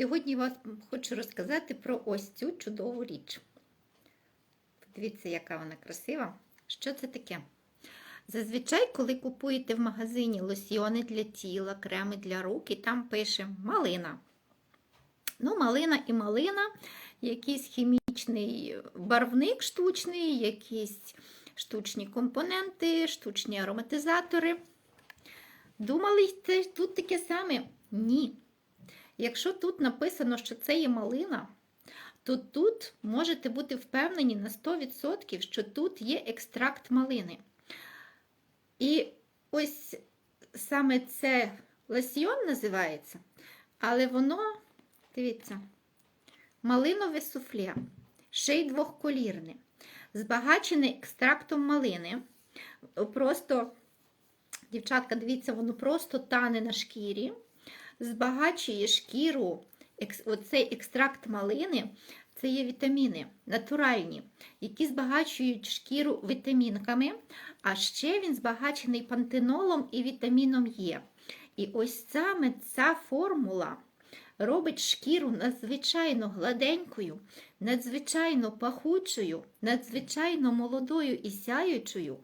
Сьогодні вас хочу розказати про ось цю чудову річ. Подивіться, яка вона красива. Що це таке? Зазвичай, коли купуєте в магазині лосьйони для тіла, креми для рук, і там пише малина. Ну, малина і малина, якийсь хімічний барвник штучний, якісь штучні компоненти, штучні ароматизатори. Думали, це тут таке саме? Ні. Якщо тут написано, що це є малина, то тут можете бути впевнені на 100%, що тут є екстракт малини. І ось саме це лосьйон називається, але воно, дивіться, малинове суфле, ще й двохколірне, збагачене екстрактом малини. Просто, дівчатка, дивіться, воно просто тане на шкірі збагачує шкіру, оцей екстракт малини, це є вітаміни натуральні, які збагачують шкіру вітамінками, а ще він збагачений пантенолом і вітаміном Е. І ось саме ця формула робить шкіру надзвичайно гладенькою, надзвичайно пахучою, надзвичайно молодою і сяючою.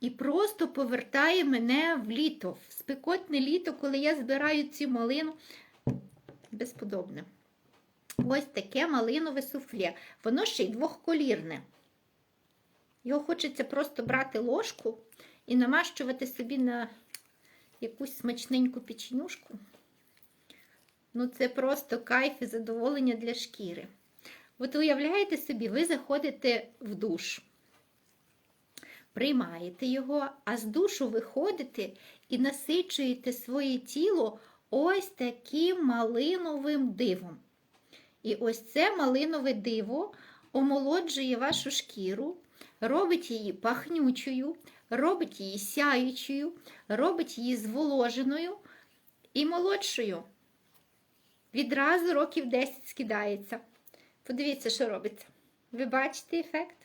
І просто повертає мене в літо, в спекотне літо, коли я збираю цю малину. Безподобне. Ось таке малинове суфле. Воно ще й двохколірне. Його хочеться просто брати ложку і намащувати собі на якусь смачненьку печенюшку. Ну, це просто кайф і задоволення для шкіри. От уявляєте собі, ви заходите в душ приймаєте його, а з душу виходите і насичуєте своє тіло ось таким малиновим дивом. І ось це малинове диво омолоджує вашу шкіру, робить її пахнючою, робить її сяючою, робить її зволоженою і молодшою. Відразу років 10 скидається. Подивіться, що робиться. Ви бачите ефект?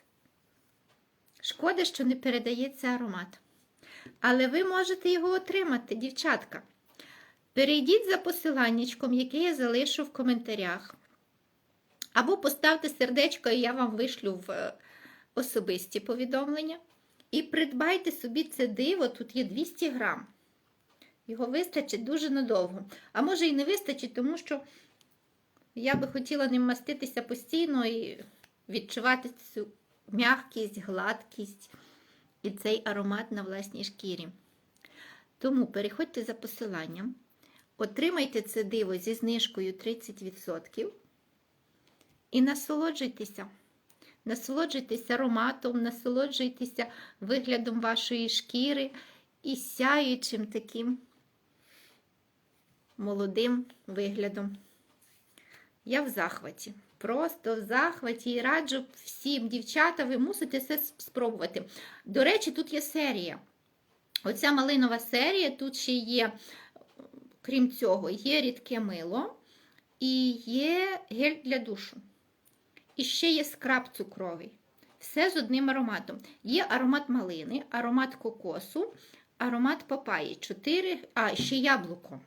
Шкода, що не передається аромат. Але ви можете його отримати, дівчатка. Перейдіть за посиланнячком, яке я залишу в коментарях. Або поставте сердечко, і я вам вишлю в е, особисті повідомлення. І придбайте собі це диво, тут є 200 грам. Його вистачить дуже надовго. А може і не вистачить, тому що я би хотіла ним маститися постійно і відчувати цю м'якість, гладкість і цей аромат на власній шкірі. Тому переходьте за посиланням, отримайте це диво зі знижкою 30% і насолоджуйтеся. Насолоджуйтеся ароматом, насолоджуйтеся виглядом вашої шкіри і сяючим таким молодим виглядом. Я в захваті. Просто в захваті і раджу всім, дівчата, ви мусите це спробувати. До речі, тут є серія. Оця малинова серія, тут ще є, крім цього, є рідке мило і є гель для душу. І ще є скраб цукровий. Все з одним ароматом. Є аромат малини, аромат кокосу, аромат папаї. Чотири, а, ще яблуко.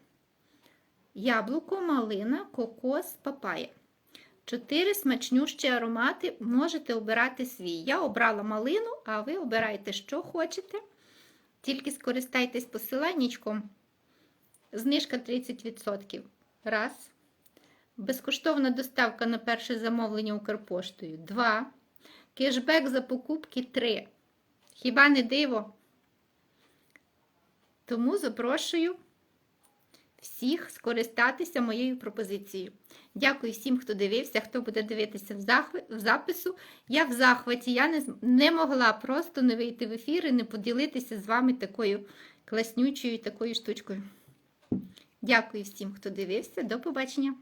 Яблуко, малина, кокос, папая. Чотири смачнющі аромати можете обирати свій. Я обрала малину, а ви обирайте, що хочете. Тільки скористайтесь посиланнячком. Знижка 30%. Раз. Безкоштовна доставка на перше замовлення Укрпоштою. Два. Кешбек за покупки 3. Хіба не диво? Тому запрошую всіх скористатися моєю пропозицією. Дякую всім, хто дивився, хто буде дивитися в, захв... в запису. Я в захваті, я не, не могла просто не вийти в ефір і не поділитися з вами такою класнючою такою штучкою. Дякую всім, хто дивився. До побачення!